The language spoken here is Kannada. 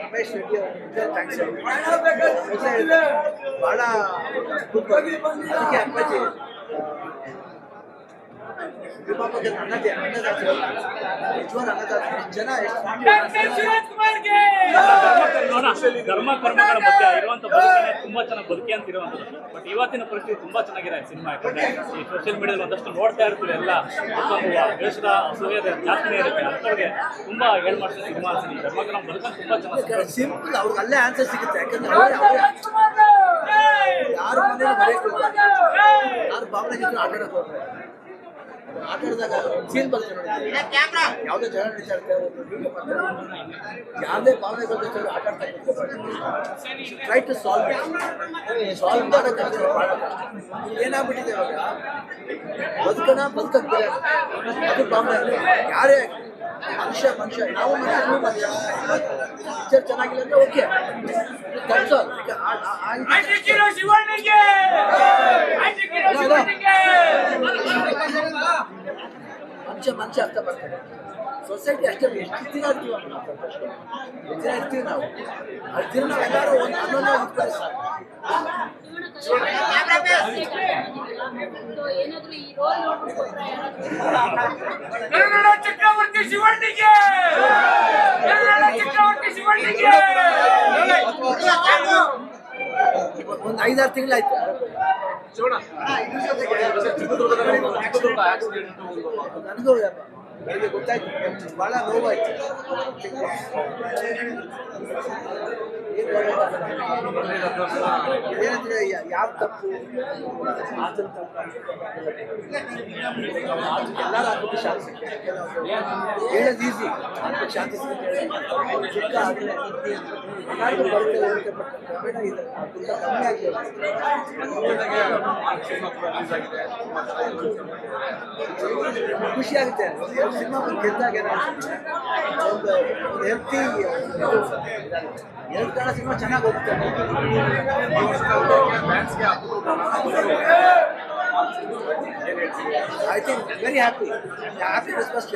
ರಮೇಶ್ ರೆಡ್ಡಿ ಅವ್ರಿಗೆ ಥ್ಯಾಂಕ್ಸ್ ಬಹಳ ಅದಕ್ಕೆ ಅಪ್ಪಾಜಿ ಜನ ಧರ್ಮ ಕರ್ಮಗಳ ಮಧ್ಯೆ ಇರುವಂತ ಬದುಕನ್ನ ತುಂಬಾ ಚೆನ್ನಾಗಿ ಬದುಕಿ ಅಂತ ಇರುವಂತದ್ದು ಬಟ್ ಇವತ್ತಿನ ಪರಿಸ್ಥಿತಿ ತುಂಬಾ ಚೆನ್ನಾಗಿದೆ ಸಿನಿಮಾ ಯಾಕಂದ್ರೆ ಈ ಸೋಷಿಯಲ್ ಮೀಡಿಯಾದಲ್ಲಿ ಒಂದಷ್ಟು ನೋಡ್ತಾ ಇರ್ತೀವಿ ಎಲ್ಲ ದೇಶದ ಅಸೂಯದ ಜಾಸ್ತಿನೇ ಇರುತ್ತೆ ಅಂತವ್ರಿಗೆ ತುಂಬಾ ಹೇಳ್ ಮಾಡ್ತಾರೆ ಸಿನಿಮಾ ಈ ಧರ್ಮ ಕರ್ಮ ಬದುಕನ್ನು ತುಂಬಾ ಚೆನ್ನಾಗಿ ಸಿಂಪಲ್ ಅವ್ರಿಗೆ ಅಲ್ಲೇ ಆನ್ಸರ್ ಸಿಗುತ್ತೆ ಯಾಕಂದ್ರೆ ಯಾರು ಯಾರು ಭಾವನೆ ಜೊತೆ ಆಟ ಆಟ ಆಡಿದಾಗ ಸೀನ್ ಬರುತ್ತೆ ನೋಡಿ. ಯಾವುದೇ ಜನ. ಯಾವುದೇ ಭಾವನೆಗಳ ಜೊತೆ ಅವ್ರು ಆಟ ಆಡ್ತಾ ಟ್ರೈ ಟು ಸಾಲ್ವ್ ಸಾಲ್ವ್ ಭಾಳ ಕಷ್ಟ ಏನಾಗ್ಬಿಟ್ಟಿದೆ ಇವಾಗ? ಬದುಕಣ ಬದುಕಕ್ಕೆ ಬೇರೆ ಅದು ಭಾವನೆ. ಯಾರೇ ಮನುಷ್ಯ ಮನುಷ್ಯ ನಾವು ಪಿಕ್ಚರ್ ಚೆನ್ನಾಗಿಲ್ಲ ಅಂದ್ರೆ ಓಕೆ ಆಲ್ ಮನುಷ್ಯ ಮನುಷ್ಯ ಅರ್ಥ ಮಾಡ್ತಾರೆ. ಸೊಸೈಟಿ ಅಷ್ಟೇ ಎಷ್ಟು ದಿನ ಇರ್ತೀವಿ. ಎಷ್ಟು ದಿನ ಇರ್ತೀವಿ ನಾವು. ಅಷ್ಟು ದಿನ ನಾವೆಲ್ಲರೂ ಒಂದು ಅನ್ನೋದು ಇಟ್ಕೊಳ್ಳಿ ಸಾಕು ಏನಾದ್ರು ಈ ರೋಲ್ ನೋಡ್ಬಿಟ್ಟು ಕನ್ನಡ ಚಕ್ರವರ್ತಿ ಶಿವಣ್ಣಿಗೆ! ಕನ್ನಡ ಚಕ್ರವರ್ತಿ ಶಿವಣ್ಣಿಗೆ! ಒಂದು ಐದಾರು ತಿಂಗಳಾಯ್ತು. ನನಗೂ ಗೊತ್ತಾಯ್ತು. ಬಹಳ ನೋವಾಯ್ತು. ಯಾವ ತಪ್ಪು ಆತನ ತಪ್ಪು ಎಲ್ಲರೂ ಆತ್ಮಕ್ಕೆ ಶಾಂತಿ ಹೇಳೋದು ಈಸಿ ಶಾಂತಿ ದುಃಖ ಆಗಲೇ ಆಗಿದೆ ಖುಷಿ ಆಗುತ್ತೆ ಸಿನಿಮಾ ಬಂದು ಗೆದ್ದಾಗ ಒಂದು ಹೆಲ್ತಿ ಎರಡು ಕನ್ನಡ ಸಿನಿಮಾ ಚೆನ್ನಾಗಿ ಹೋಗುತ್ತೆ. I think very happy happy Christmas